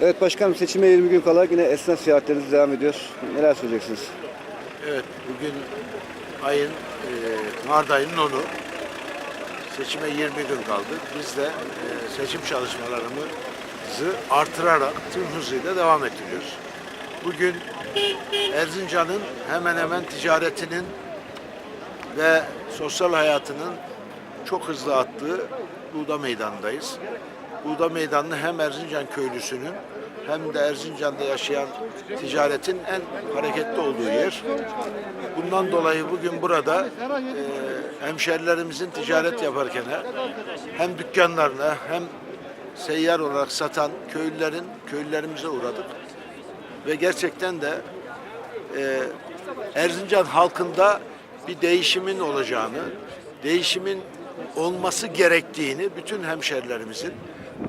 Evet başkanım seçime 20 gün kala yine esnaf ziyaretleriniz devam ediyor. Neler söyleyeceksiniz? Evet, bugün ayın, e, Mart ayının 10'u. Seçime 20 gün kaldı. Biz de e, seçim çalışmalarımızı artırarak tüm hızıyla devam ettiriyoruz. Bugün Erzincan'ın hemen hemen ticaretinin ve sosyal hayatının çok hızlı attığı Buğda Meydanı'ndayız. Buğda Meydanı hem Erzincan köylüsünün hem de Erzincan'da yaşayan ticaretin en hareketli olduğu yer. Bundan dolayı bugün burada e, hemşerilerimizin ticaret yaparken hem dükkanlarına hem seyyar olarak satan köylülerin köylülerimize uğradık. Ve gerçekten de e, Erzincan halkında bir değişimin olacağını, değişimin olması gerektiğini bütün hemşerilerimizin,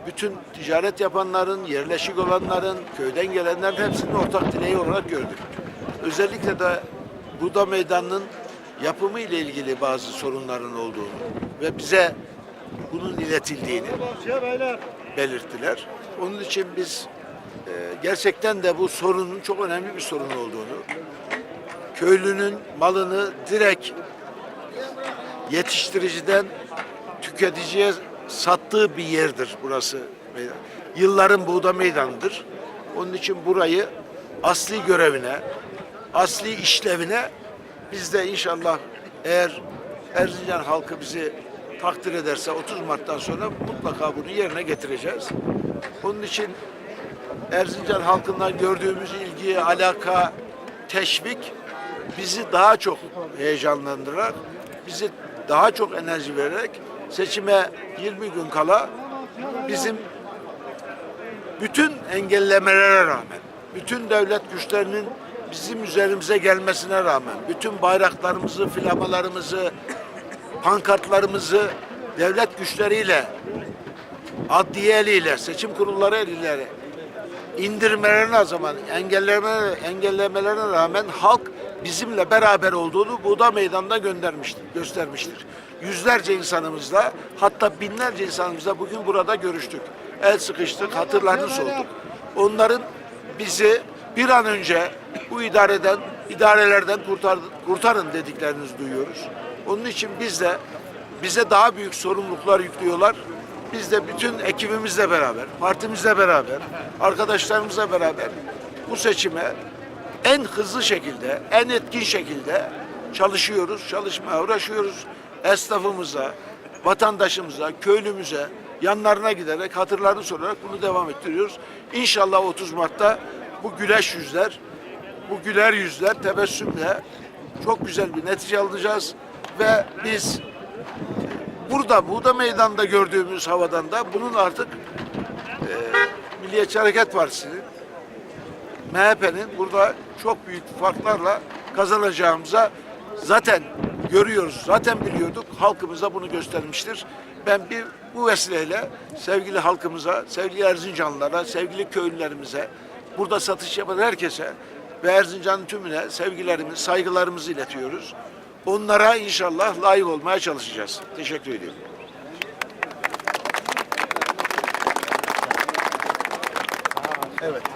bütün ticaret yapanların, yerleşik olanların, köyden gelenlerin hepsinin ortak dileği olarak gördük. Özellikle de Buda Meydanı'nın yapımı ile ilgili bazı sorunların olduğunu ve bize bunun iletildiğini belirttiler. Onun için biz e, gerçekten de bu sorunun çok önemli bir sorun olduğunu, köylünün malını direkt yetiştiriciden tüketiciye sattığı bir yerdir burası. Yılların buğda meydanıdır. Onun için burayı asli görevine, asli işlevine biz de inşallah eğer Erzincan halkı bizi takdir ederse 30 Mart'tan sonra mutlaka bunu yerine getireceğiz. Onun için Erzincan halkından gördüğümüz ilgi, alaka, teşvik bizi daha çok heyecanlandırar. Bizi daha çok enerji vererek seçime 20 gün kala bizim bütün engellemelere rağmen, bütün devlet güçlerinin bizim üzerimize gelmesine rağmen, bütün bayraklarımızı, flamalarımızı, pankartlarımızı devlet güçleriyle, adliye eliyle, seçim kurulları eliyle indirmelerine zaman engelleme, engellemelerine rağmen halk bizimle beraber olduğunu Buğda Meydanı'nda göndermiştir, göstermiştir. Yüzlerce insanımızla hatta binlerce insanımızla bugün burada görüştük. El sıkıştık, hatırlarını sorduk. Onların bizi bir an önce bu idareden, idarelerden kurtar, kurtarın dediklerinizi duyuyoruz. Onun için biz de bize daha büyük sorumluluklar yüklüyorlar. Biz de bütün ekibimizle beraber, partimizle beraber, arkadaşlarımızla beraber bu seçime en hızlı şekilde, en etkin şekilde çalışıyoruz, çalışmaya uğraşıyoruz. Esnafımıza, vatandaşımıza, köylümüze yanlarına giderek, hatırlarını sorarak bunu devam ettiriyoruz. İnşallah 30 Mart'ta bu güleş yüzler, bu güler yüzler tebessümle çok güzel bir netice alacağız ve biz burada Buğda Meydanı'nda gördüğümüz havadan da bunun artık e, Milliyetçi Hareket Partisi'nin MHP'nin burada çok büyük farklarla kazanacağımıza zaten görüyoruz, zaten biliyorduk. Halkımız da bunu göstermiştir. Ben bir bu vesileyle sevgili halkımıza, sevgili Erzincanlılara, sevgili köylülerimize, burada satış yapan herkese ve Erzincan'ın tümüne sevgilerimizi, saygılarımızı iletiyoruz. Onlara inşallah layık olmaya çalışacağız. Teşekkür ediyorum. Evet.